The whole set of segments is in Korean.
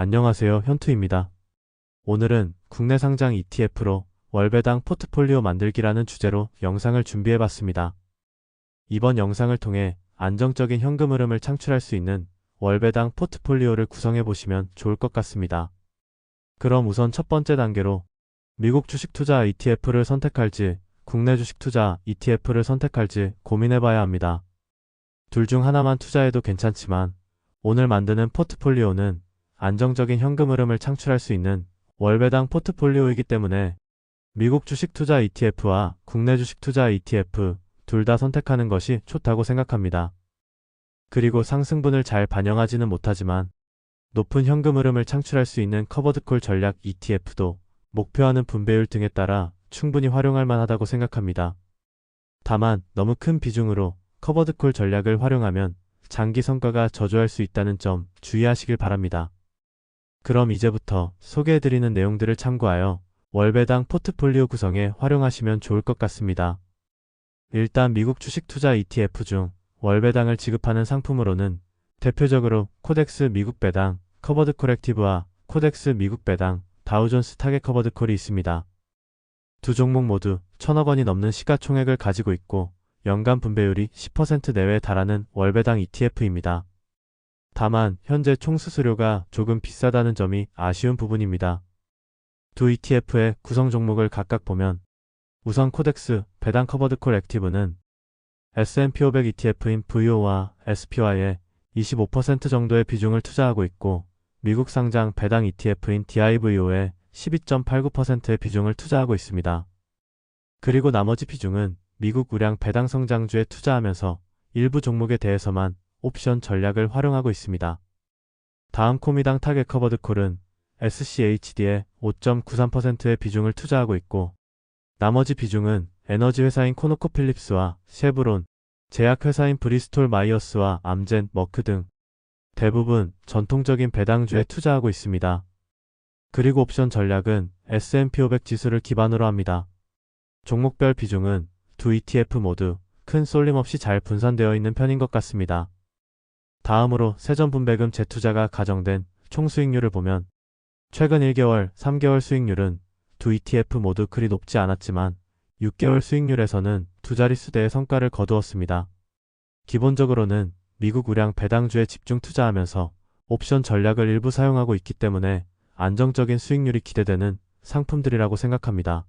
안녕하세요. 현투입니다. 오늘은 국내 상장 ETF로 월배당 포트폴리오 만들기라는 주제로 영상을 준비해봤습니다. 이번 영상을 통해 안정적인 현금 흐름을 창출할 수 있는 월배당 포트폴리오를 구성해보시면 좋을 것 같습니다. 그럼 우선 첫 번째 단계로 미국 주식 투자 ETF를 선택할지 국내 주식 투자 ETF를 선택할지 고민해봐야 합니다. 둘 중 하나만 투자해도 괜찮지만 오늘 만드는 포트폴리오는 안정적인 현금 흐름을 창출할 수 있는 월배당 포트폴리오이기 때문에 미국 주식 투자 ETF와 국내 주식 투자 ETF 둘 다 선택하는 것이 좋다고 생각합니다. 그리고 상승분을 잘 반영하지는 못하지만 높은 현금 흐름을 창출할 수 있는 커버드콜 전략 ETF도 목표하는 분배율 등에 따라 충분히 활용할 만하다고 생각합니다. 다만 너무 큰 비중으로 커버드콜 전략을 활용하면 장기 성과가 저조할 수 있다는 점 주의하시길 바랍니다. 그럼 이제부터 소개해드리는 내용들을 참고하여 월배당 포트폴리오 구성에 활용하시면 좋을 것 같습니다. 일단 미국 주식 투자 ETF 중 월배당을 지급하는 상품으로는 대표적으로 코덱스 미국 배당, 커버드 콜렉티브와 코덱스 미국 배당, 다우존스 타겟 커버드 콜이 있습니다. 두 종목 모두 천억 원이 넘는 시가총액을 가지고 있고 연간 분배율이 10% 내외에 달하는 월배당 ETF입니다. 다만 현재 총 수수료가 조금 비싸다는 점이 아쉬운 부분입니다. 두 ETF의 구성 종목을 각각 보면 우선 코덱스 배당 커버드콜 액티브는 S&P 500 ETF인 VO와 SPY에 25% 정도의 비중을 투자하고 있고 미국 상장 배당 ETF인 DIVO에 12.89%의 비중을 투자하고 있습니다. 그리고 나머지 비중은 미국 우량 배당 성장주에 투자하면서 일부 종목에 대해서만 옵션 전략을 활용하고 있습니다. 다음 코미당 타겟 커버드 콜은 SCHD에 5.93%의 비중을 투자하고 있고 나머지 비중은 에너지 회사인 코노코필립스와 쉐브론, 제약회사인 브리스톨 마이어스와 암젠, 머크 등 대부분 전통적인 배당주에 투자하고 있습니다. 그리고 옵션 전략은 S&P 500 지수를 기반으로 합니다. 종목별 비중은 두 ETF 모두 큰 쏠림 없이 잘 분산되어 있는 편인 것 같습니다. 다음으로 세전분배금 재투자가 가정된 총 수익률을 보면 최근 1개월, 3개월 수익률은 두 ETF 모두 그리 높지 않았지만 6개월 수익률에서는 두 자릿수대의 성과를 거두었습니다. 기본적으로는 미국 우량 배당주에 집중 투자하면서 옵션 전략을 일부 사용하고 있기 때문에 안정적인 수익률이 기대되는 상품들이라고 생각합니다.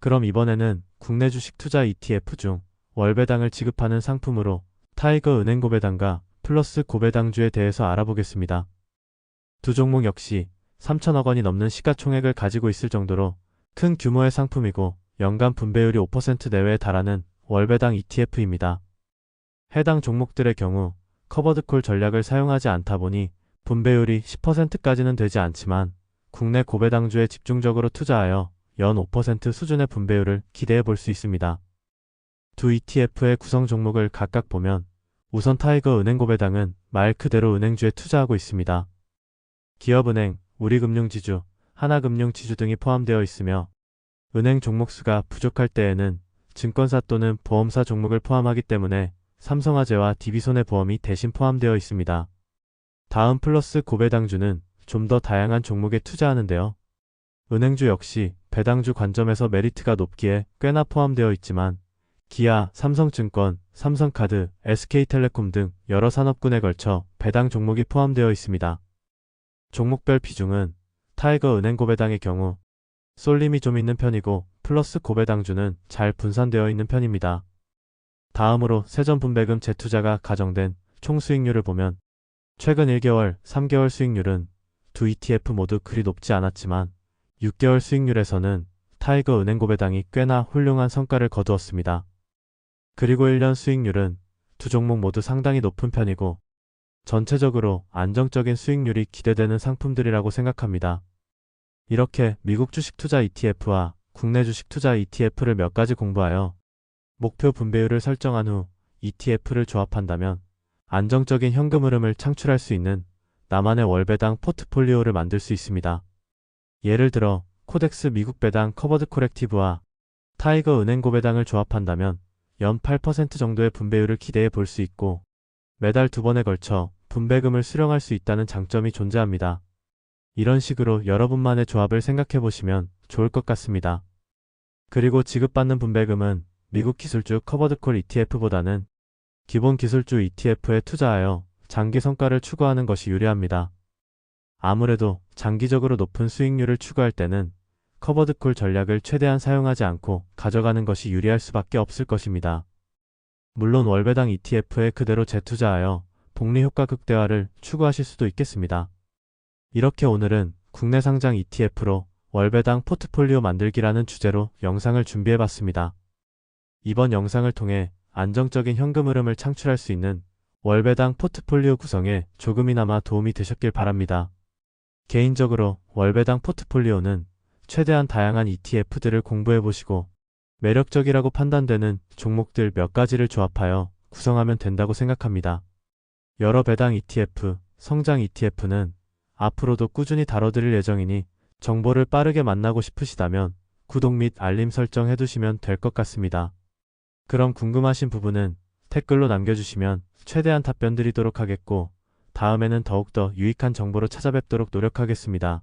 그럼 이번에는 국내 주식 투자 ETF 중 월배당을 지급하는 상품으로 타이거 은행 고배당과 플러스 고배당주에 대해서 알아보겠습니다. 두 종목 역시 3천억 원이 넘는 시가총액을 가지고 있을 정도로 큰 규모의 상품이고 연간 분배율이 5% 내외에 달하는 월배당 ETF입니다. 해당 종목들의 경우 커버드콜 전략을 사용하지 않다 보니 분배율이 10%까지는 되지 않지만 국내 고배당주에 집중적으로 투자하여 연 5% 수준의 분배율을 기대해 볼 수 있습니다. 두 ETF의 구성 종목을 각각 보면 우선 타이거 은행 고배당은 말 그대로 은행주에 투자하고 있습니다. 기업은행, 우리금융지주, 하나금융지주 등이 포함되어 있으며 은행 종목수가 부족할 때에는 증권사 또는 보험사 종목을 포함하기 때문에 삼성화재와 DB손해보험이 대신 포함되어 있습니다. 다음 플러스 고배당주는 좀 더 다양한 종목에 투자하는데요. 은행주 역시 배당주 관점에서 메리트가 높기에 꽤나 포함되어 있지만 기아, 삼성증권, 삼성카드, SK텔레콤 등 여러 산업군에 걸쳐 배당 종목이 포함되어 있습니다. 종목별 비중은 타이거 은행 고배당의 경우 쏠림이 좀 있는 편이고 플러스 고배당주는 잘 분산되어 있는 편입니다. 다음으로 세전 분배금 재투자가 가정된 총 수익률을 보면 최근 1개월, 3개월 수익률은 두 ETF 모두 그리 높지 않았지만 6개월 수익률에서는 타이거 은행 고배당이 꽤나 훌륭한 성과를 거두었습니다. 그리고 1년 수익률은 두 종목 모두 상당히 높은 편이고 전체적으로 안정적인 수익률이 기대되는 상품들이라고 생각합니다. 이렇게 미국 주식 투자 ETF와 국내 주식 투자 ETF를 몇 가지 공부하여 목표 분배율을 설정한 후 ETF를 조합한다면 안정적인 현금 흐름을 창출할 수 있는 나만의 월배당 포트폴리오를 만들 수 있습니다. 예를 들어 코덱스 미국 배당 커버드 코렉티브와 타이거 은행 고배당을 조합한다면 연 8% 정도의 분배율을 기대해 볼 수 있고 매달 두 번에 걸쳐 분배금을 수령할 수 있다는 장점이 존재합니다. 이런 식으로 여러분만의 조합을 생각해 보시면 좋을 것 같습니다. 그리고 지급받는 분배금은 미국 기술주 커버드콜 ETF보다는 기본 기술주 ETF에 투자하여 장기 성과를 추구하는 것이 유리합니다. 아무래도 장기적으로 높은 수익률을 추구할 때는 커버드콜 전략을 최대한 사용하지 않고 가져가는 것이 유리할 수밖에 없을 것입니다. 물론 월배당 ETF에 그대로 재투자하여 복리 효과 극대화를 추구하실 수도 있겠습니다. 이렇게 오늘은 국내 상장 ETF로 월배당 포트폴리오 만들기라는 주제로 영상을 준비해 봤습니다. 이번 영상을 통해 안정적인 현금 흐름을 창출할 수 있는 월배당 포트폴리오 구성에 조금이나마 도움이 되셨길 바랍니다. 개인적으로 월배당 포트폴리오는 최대한 다양한 ETF들을 공부해 보시고 매력적이라고 판단되는 종목들 몇 가지를 조합하여 구성하면 된다고 생각합니다. 여러 배당 ETF, 성장 ETF는 앞으로도 꾸준히 다뤄드릴 예정이니 정보를 빠르게 만나고 싶으시다면 구독 및 알림 설정 해두시면 될 것 같습니다. 그럼 궁금하신 부분은 댓글로 남겨주시면 최대한 답변 드리도록 하겠고 다음에는 더욱더 유익한 정보로 찾아뵙도록 노력하겠습니다.